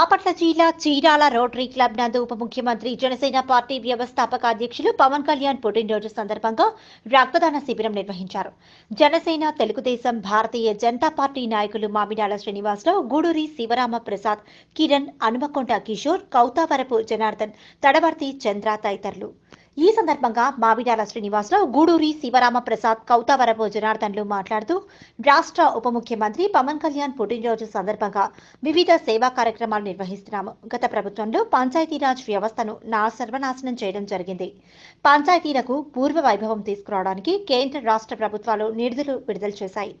బాపట్ల జిల్లా Chirala rotary club నందు ఉప ముఖ్యమంత్రి జనసేన పార్టీ వ్యవస్థాపక అధ్యక్షులు పవన్ కళ్యాణ్ పుట్టినరోజు సందర్భంగా రక్తదాన శిబిరం నిర్వహించారు. జనసేన తెలుగుదేశం భారతీయ జనతా పార్టీ నాయకులు మామిడాల శ్రీనివాసరావు గూడూరి శివరామ ప్రసాద్ కిరణ్ హనుమకొండ కిషోర్ కౌతావరపు జనార్దన్ తడవర్తి చంద్ర తదితరులు. ఈ సందర్భంగా మావిడాల శ్రీనివాసరావు గూడూరి శివరామ ప్రసాద్ కౌతావరపు జనార్దన్లు మాట్లాడుతూ రాష్ట్ర ఉప ముఖ్యమంత్రి పవన్ కళ్యాణ్ పుట్టినరోజు సందర్భంగా వివిధ సేవా కార్యక్రమాలు నిర్వహిస్తున్నాము. గత ప్రభుత్వంలో పంచాయతీరాజ్ వ్యవస్థను నా సర్వనాశనం చేయడం జరిగింది. పంచాయతీలకు పూర్వ వైభవం తీసుకురావడానికి కేంద్ర రాష్ట్ర ప్రభుత్వాలు నిధులు విడుదల చేశాయి.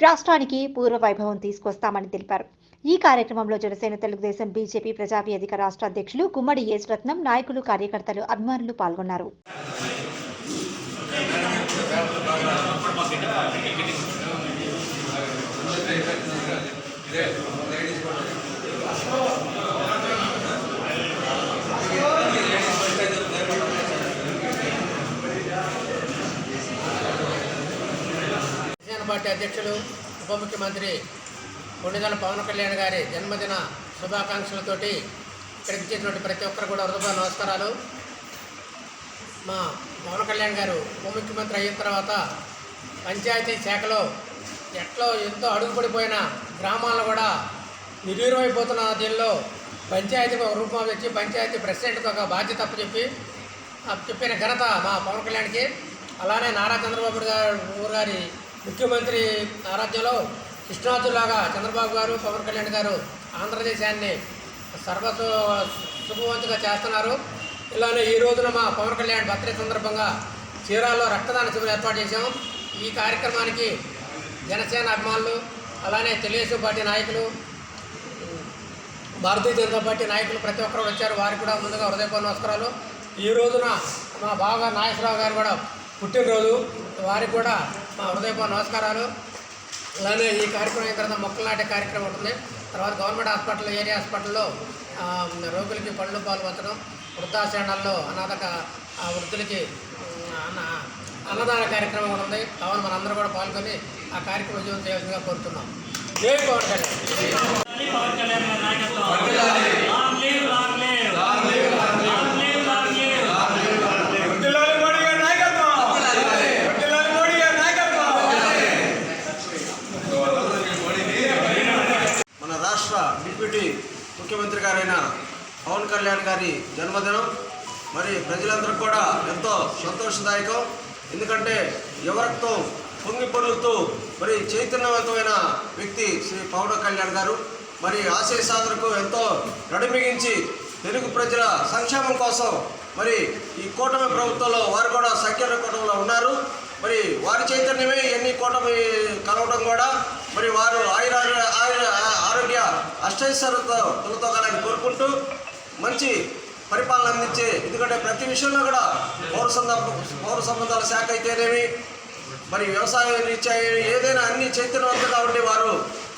రాష్ట్రానికి పూర్వ వైభవం తీసుకొస్తామని తెలిపారు. ఈ కార్యక్రమంలో జనసేన తెలుగుదేశం బీజేపీ ప్రజావేదిక రాష్ట్ర అధ్యక్షులు గుమ్మడి యేసురత్నం నాయకులు కార్యకర్తలు అభిమానులు పాల్గొన్నారు. పార్టీ అధ్యక్షులు ఉప ముఖ్యమంత్రి కొండిదల పవన్ కళ్యాణ్ గారి జన్మదిన శుభాకాంక్షలతోటి ఇక్కడికి ఇచ్చేటువంటి ప్రతి ఒక్కరు కూడా హృదయ నమస్కారాలు. మా పవన్ కళ్యాణ్ గారు ఉప ముఖ్యమంత్రి అయిన తర్వాత పంచాయతీ శాఖలో ఎట్లో ఎంతో అడుగుపడిపోయిన గ్రామాలను కూడా నిర్వీర్యమైపోతున్న దీనిలో పంచాయతీకి ఒక రూపం తెచ్చి పంచాయతీ ప్రెసిడెంట్కి ఒక బాధ్యత అప్పచెప్పి చెప్పిన ఘనత మా పవన్ కళ్యాణ్కి. అలానే నారా చంద్రబాబు గారు గారి ముఖ్యమంత్రి ఆరాధ్యంలో కృష్ణాజులాగా చంద్రబాబు గారు పవన్ కళ్యాణ్ గారు ఆంధ్రదేశాన్ని సర్వ శుభవంతుగా చేస్తున్నారు. ఇలానే ఈ రోజున మా పవన్ కళ్యాణ్ బర్త్డే సందర్భంగా చీరాల్లో రక్తదాన శిబిరం ఏర్పాటు చేశాం. ఈ కార్యక్రమానికి జనసేన అభిమానులు అలానే తెలుగుదేశం పార్టీ నాయకులు భారతీయ జనతా పార్టీ నాయకులు ప్రతి ఒక్కరు వచ్చారు. వారికి కూడా ముందుగా హృదయపూర్ణ నమస్కారాలు. ఈ రోజున మా బాగా నాగేశ్వరరావు గారు కూడా పుట్టినరోజు. వారికి కూడా మా హృదయపూర్ణ నమస్కారాలు. అలానే ఈ కార్యక్రమం అయిన తర్వాత మొక్కలు నాటే కార్యక్రమం ఉంటుంది. తర్వాత గవర్నమెంట్ హాస్పిటల్ ఏరియా హాస్పిటల్లో ఆ, రోగులకి పళ్ళు పాలు పంచడం వృద్ధాశ్రమాల్లో అనాథ క- ఆ వృద్ధులకి అన్నదాన కార్యక్రమం కూడా ఉంది. కావున మనందరూ కూడా పాల్గొని ఆ కార్యక్రమం విజయం చేయాల్సిందిగా కోరుతున్నాం. జై పవన్ కళ్యాణ్. కళ్యాణ్ గారి జన్మదినం. మరి ప్రజలందరికీ కూడా ఎంతో సంతోషదాయకం. ఎందుకంటే యువరక్తం పొంగి పొరులుతూ మరి చైతన్యవంతమైన వ్యక్తి శ్రీ పవన్ కళ్యాణ్ గారు. మరి ఆశయ సాధనకు ఎంతో నడిమిగించి తెలుగు ప్రజల సంక్షేమం కోసం మరి ఈ కూటమి ప్రభుత్వంలో వారు కూడా సంఖ్యల కూటమిలో ఉన్నారు. మరి వారి చైతన్యమే ఎన్ని కూటమి కలవడం కూడా మరి వారు ఆయుర ఆయుర ఆరోగ్య అష్టైశ్వర్యతో తొలతోగాలని కోరుకుంటూ మంచి పరిపాలన అందించే ఎందుకంటే ప్రతి విషయంలో కూడా పౌర సంబంధ పౌర సంబంధాల శాఖ అయితేనేమి మరి వ్యవసాయ రీత్యా ఏదైనా అన్ని చైతన్యవంతంగా ఉండి వారు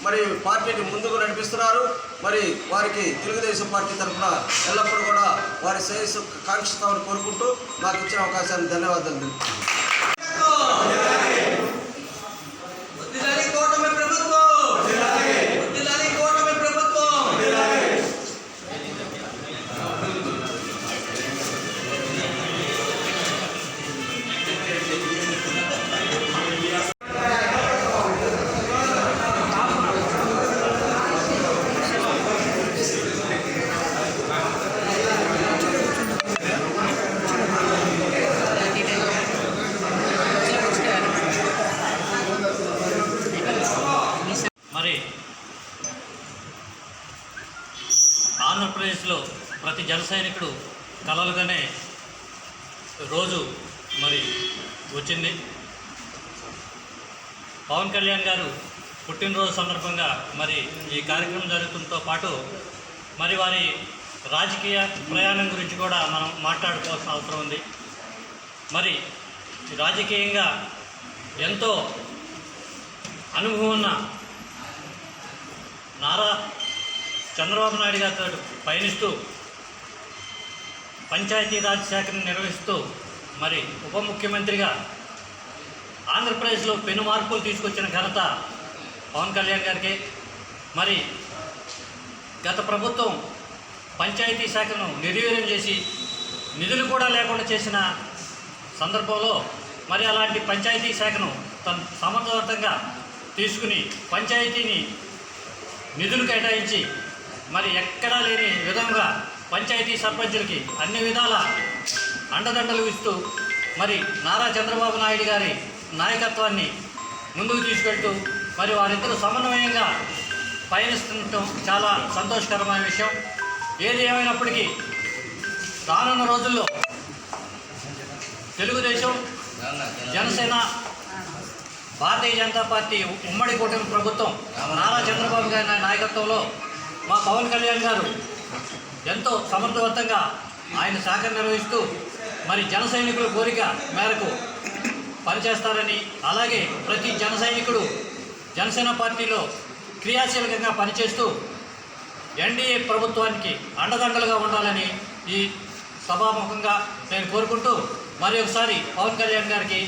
మరి పార్టీని ముందుకు నడిపిస్తున్నారు మరి వారికి తెలుగుదేశం పార్టీ తరఫున ఎల్లప్పుడూ కూడా వారి శ్రేయస్సు కాంక్షిస్తామని కోరుకుంటూ నాకు ఇచ్చిన అవకాశాన్ని ధన్యవాదాలు ప్రతి జన సైనికుడు కలలుగానే రోజు మరి వచ్చింది. పవన్ కళ్యాణ్ గారు పుట్టినరోజు సందర్భంగా మరి ఈ కార్యక్రమం జరుగుతుంతో పాటు మరి వారి రాజకీయ ప్రయాణం గురించి కూడా మనం మాట్లాడుకోవాల్సిన అవసరం ఉంది. మరి రాజకీయంగా ఎంతో అనుభవం ఉన్న నారా చంద్రబాబు నాయుడు గారితో పయనిస్తూ పంచాయతీరాజ్ శాఖను నిర్వహిస్తూ మరి ఉప ముఖ్యమంత్రిగా ఆంధ్రప్రదేశ్లో పెను మార్పులు తీసుకొచ్చిన ఘనత పవన్ కళ్యాణ్ గారికి. మరి గత ప్రభుత్వం పంచాయతీ శాఖను నిర్వీర్యం చేసి నిధులు కూడా లేకుండా చేసిన సందర్భంలో మరి అలాంటి పంచాయతీ శాఖను తను సమర్థవంతంగా తీసుకుని పంచాయతీని నిధులు కేటాయించి మరి ఎక్కడా లేని విధంగా పంచాయతీ సర్పంచులకి అన్ని విధాల అండదండలు ఇస్తూ మరి నారా చంద్రబాబు నాయుడు గారి నాయకత్వాన్ని ముందుకు తీసుకెళ్తూ మరి వారిద్దరూ సమన్వయంగా పయనిస్తుండటం చాలా సంతోషకరమైన విషయం. ఏది ఏమైనప్పటికీ రానున్న రోజుల్లో తెలుగుదేశం జనసేన భారతీయ జనతా పార్టీ ఉమ్మడి కూటమి ప్రభుత్వం నారా చంద్రబాబు గారి నాయకత్వంలో మా పవన్ కళ్యాణ్ గారు ఎంతో సమర్థవంతంగా ఆయన శాఖ నిర్వహిస్తూ మరి జన సైనికుల కోరిక మేరకు పనిచేస్తారని అలాగే ప్రతి జన సైనికుడు జనసేన పార్టీలో క్రియాశీలకంగా పనిచేస్తూ ఎన్డీఏ ప్రభుత్వానికి అండదండలుగా ఉండాలని ఈ సభాముఖంగా నేను కోరుకుంటూ మరి ఒకసారి పవన్ కళ్యాణ్ గారికి